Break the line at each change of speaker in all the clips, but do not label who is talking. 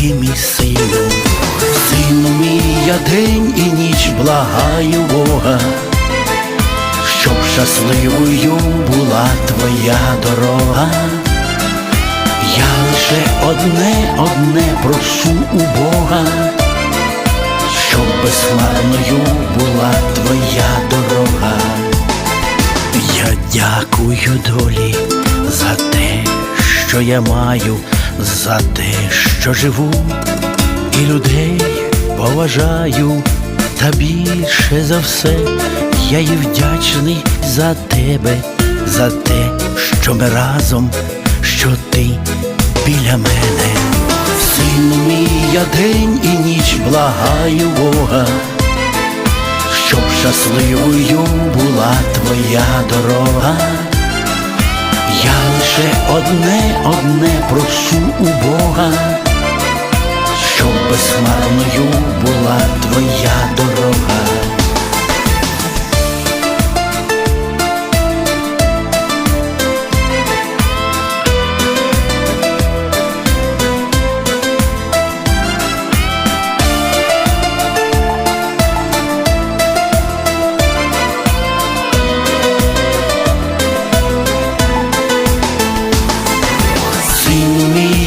ти мій сину. Сину мій, я день і ніч благаю Бога щоб щасливою була твоя дорога. Я лише одне, одне прошу у Бога, щоб безхмарною була твоя дорога. Я дякую долі за те, що я маю, за те, що живу, і людей поважаю, та більше за все я є вдячний за тебе, за те, що ми разом, що ти біля мене. Сину мій, я день і ніч благаю Бога, щоб щасливою була твоя дорога. Я лише одне, одне прошу у Бога, щоб безхмарною була твоя дорога.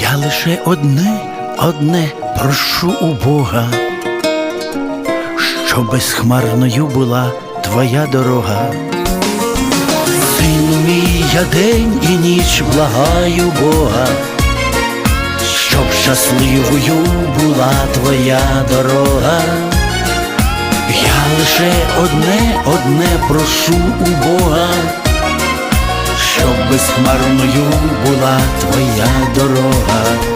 Я лише одне, одне прошу у Бога, щоб безхмарною була твоя дорога. Сину мій, я день і ніч благаю Бога, щоб щасливою була твоя дорога. Я лише одне, одне прошу у Бога щоб безхмарною була твоя дорога.